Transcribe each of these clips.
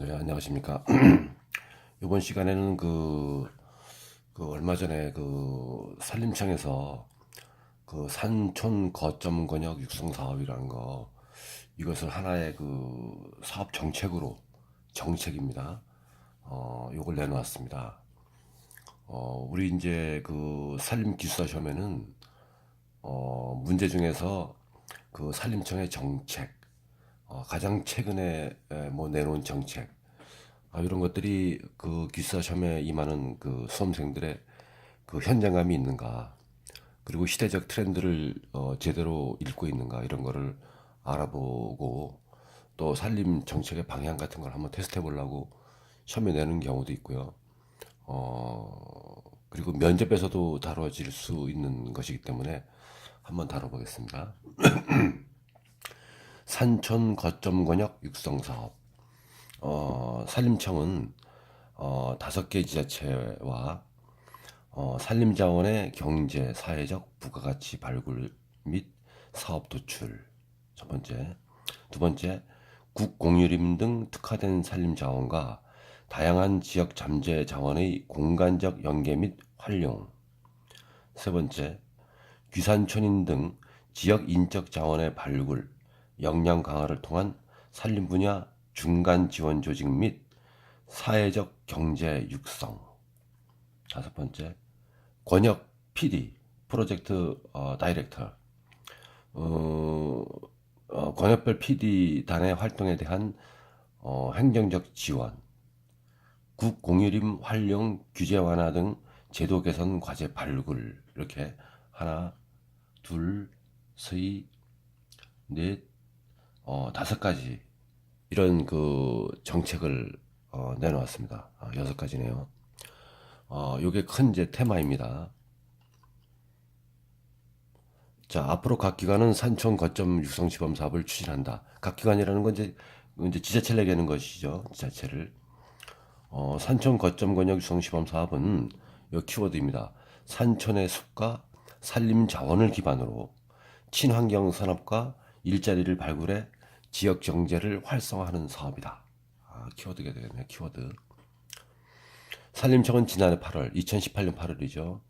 네, 안녕하십니까. 이번 시간에는 그, 그 얼마 전에 그 산림청에서 그 산촌 거점 권역 육성 사업이라는 거 이것을 하나의 그 사업 정책으로 정책입니다. 어, 요걸 내놓았습니다. 어, 우리 이제 그 산림 기술사 시험에는 어, 문제 중에서 그 산림청의 정책, 어, 가장 최근에 에, 뭐 내놓은 정책 아, 이런 것들이 그 기숙사 시험에 임하는 그 수험생들의 그 현장감이 있는가 그리고 시대적 트렌드를 어, 제대로 읽고 있는가 이런 거를 알아보고 또 산림 정책의 방향 같은 걸 한번 테스트해 보려고 시험에 내는 경우도 있고요. 어, 그리고 면접에서도 다뤄질 수 있는 것이기 때문에 한번 다뤄보겠습니다. 산촌 거점 권역 육성 사업. 어, 산림청은 어, 다섯 개 지자체와 어, 산림자원의 경제, 사회적 부가가치 발굴 및 사업 도출. 첫 번째. 두 번째, 국공유림 등 특화된 산림자원과 다양한 지역 잠재 자원의 공간적 연계 및 활용. 세 번째, 귀산촌인 등 지역 인적 자원의 발굴, 역량 강화를 통한 산림 분야 중간 지원 조직 및 사회적 경제 육성. 다섯 번째, 권역 PD, 프로젝트 어, 다이렉터. 어, 어, 권역별 PD 단의 활동에 대한 어, 행정적 지원, 국공유림 활용 규제 완화 등 제도 개선 과제 발굴 이렇게 하나, 둘, 셋, 넷, 어, 다섯 가지 이런 그 정책을 어, 내놓았습니다. 아, 여섯 가지네요. 어, 요게 큰 이제 테마입니다. 자, 앞으로 각 기관은 산촌 거점 육성 시범 사업을 추진한다. 각 기관이라는 건 이제 이제 지자체를 얘기하는 것이죠. 지자체를. 어, 산촌 거점 권역 육성 시범 사업은 요 키워드입니다. 산촌의 숲과 산림 자원을 기반으로 친환경 산업과 일자리를 발굴해 지역 경제를 활성화하는 사업이다. 아, 키워드가 되겠네요. 키워드. 산림청은 지난해 8월, 2018년 8월이죠.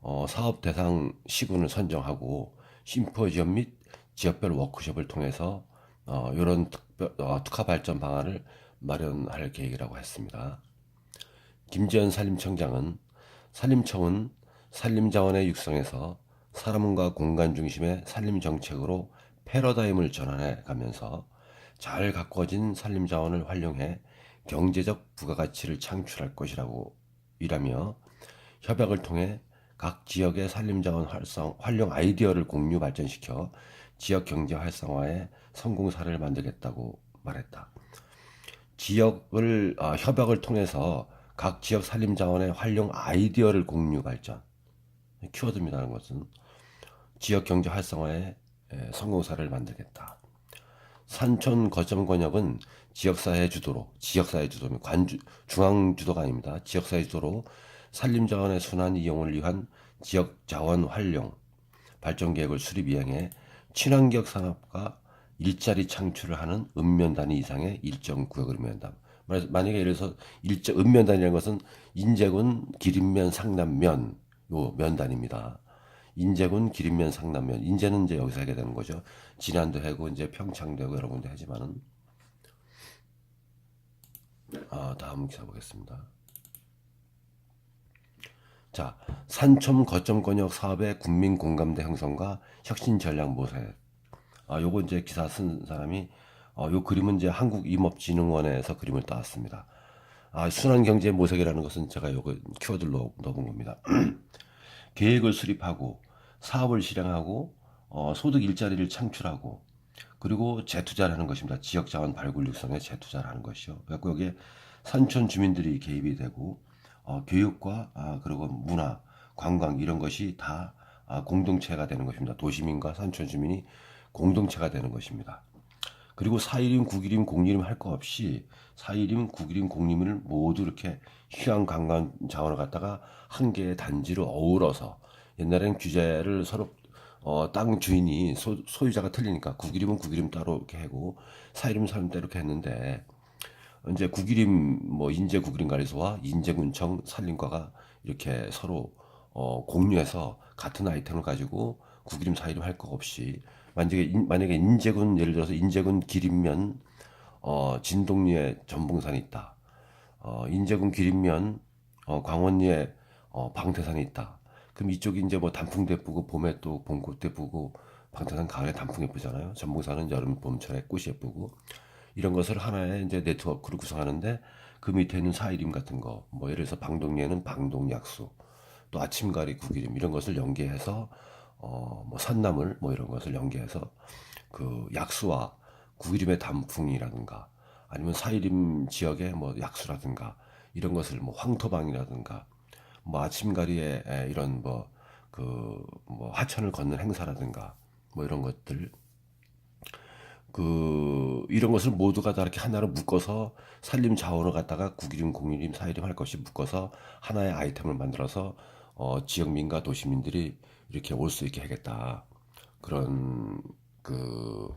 어, 사업 대상 시군을 선정하고 심포지엄 및 지역별 워크숍을 통해서 어, 이런 특별, 어, 특화 발전 방안을 마련할 계획이라고 했습니다. 김지현 산림청장은 산림청은 산림자원의 육성에서 사람과 공간 중심의 산림 정책으로 패러다임을 전환해 가면서 잘 가꿔진 산림 자원을 활용해 경제적 부가가치를 창출할 것이라고 이라며 협약을 통해 각 지역의 산림 자원 활성, 활용 아이디어를 공유 발전시켜 지역 경제 활성화의 성공 사례를 만들겠다고 말했다. 지역을 어, 협약을 통해서 각 지역 산림 자원의 활용 아이디어를 공유 발전 키워드입니다. 는 것은 지역 경제 활성화의 에, 성공 사례를 만들겠다. 산촌 거점 권역은 지역사회 주도로 지역사회 주도 관주 중앙 주도가 아닙니다. 지역사회 주도로 산림 자원의 순환 이용을 위한 지역 자원 활용 발전 계획을 수립 이행해 친환경 산업과 일자리 창출을 하는 읍면 단위 이상의 일정 구역을 의미한다. 만약에 예를 들어서 일정 읍면 단위라는 것은 인제군 기린면 상남면 요 면단입니다. 인제군 기린면 상남면 인제는 이제 여기서 하게 되는 거죠. 진안도 하고 이제 평창도 하고 여러 군데 하지만은 아 다음 기사 보겠습니다. 자 산촌 거점 권역 사업의 국민 공감대 형성과 혁신 전략 모색. 아 요거 이제 기사 쓴 사람이 어, 요 그림은 이제 한국임업진흥원에서 그림을 따왔습니다. 아 순환 경제 모색이라는 것은 제가 요거 키워드로 넣은 겁니다. 계획을 수립하고 사업을 실행하고 어, 소득 일자리를 창출하고 그리고 재투자를 하는 것입니다. 지역 자원 발굴 육성에 재투자를 하는 것이요. 그래서 여기에 산촌 주민들이 개입이 되고 어, 교육과 아, 그리고 문화, 관광 이런 것이 다 아, 공동체가 되는 것입니다. 도시민과 산촌 주민이 공동체가 되는 것입니다. 그리고 4일임, 9일임, 0일임 할 거 없이 4일임, 9일임, 0일임을 모두 이렇게 휴양 관광 자원을 갖다가 한 개의 단지로 어우러서 옛날에는 규제를 서로 어, 땅 주인이 소, 유자가 틀리니까 9일이면 9일이면 따로 이렇게 하고 4일이면 4일이면 따로 이렇게 했는데 이제 국일임 뭐 인제 국일임관리소와 인제군청 산림과가 이렇게 서로 어, 공유해서 같은 아이템을 가지고 국일임 사이림 할거 없이 만약에 인, 만약에 인제군 예를 들어서 인제군 기림면 어, 진동리에 전봉산이 있다. 어, 인제군 기림면 어, 광원리에 어, 방태산이 있다. 그럼 이쪽이 이제 뭐 단풍도 예쁘고 봄에 또 봄꽃도 예쁘고 방태산 가을에 단풍 예쁘잖아요. 전봉산은 여름 봄철에 꽃이 예쁘고 이런 것을 하나의 이제 네트워크를 구성하는데 그 밑에 있는 사이림 같은 거, 뭐 예를 들어서 방동리에는 방동약수, 또 아침가리 국이림 이런 것을 연계해서 어 뭐 산나물 뭐 이런 것을 연계해서 그 약수와 국이림의 단풍이라든가 아니면 사이림 지역의 뭐 약수라든가 이런 것을 뭐 황토방이라든가 뭐 아침가리에 에, 이런 뭐 그 뭐 하천을 걷는 행사라든가 뭐 이런 것들 그 이런 것을 모두가 다 이렇게 하나로 묶어서 산림 자원을 갖다가 국이림, 공유림, 사이림 할 것이 묶어서 하나의 아이템을 만들어서 어, 지역민과 도시민들이 이렇게 올 수 있게 하겠다. 그런 그